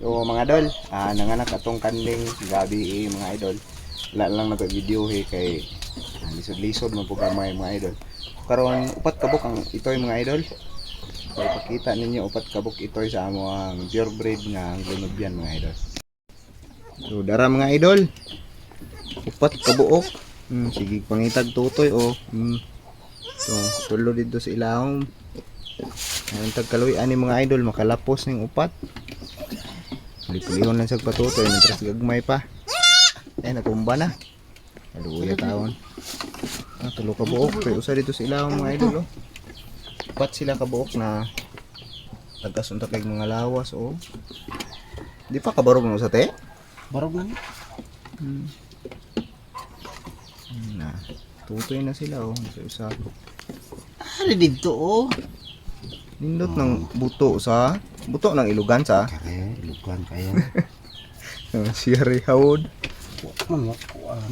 So mga idol, ah, nanganak atong kanding gabi eh, mga idol. Wala lang na video eh, kay ah, lisod-lisod man po mga idol. Karon upat kabok ang itoy mga idol. So ipakita ninyo upat kabok itoy sa amo ang purebred nga ang lunobyan mga idol. So dara mga idol. Upat kabuok. Hmm, sige pangitag tutoy o. Hmm. So tulo dito sa ilahom. Ang tagkaloy ani mga idol makalapos ning upat. Lipulihon lang sa patutoy Nagtras gagmay pa Eh natumba na Aluya taon ah, Tulo ka buok Pero usa dito sa ilawang mga idol oh. Pat sila ka buok na Tagasunta kay mga lawas oh. Di pa kabarog mo sa te? Barog na. Hmm. Na, tutoy na sila oh. Sa usa. Ari dito oh. Nindot ng buto sa buto ng ilugan sa Kaya, ilugan kaya. siya rehawod. Man, wakuan.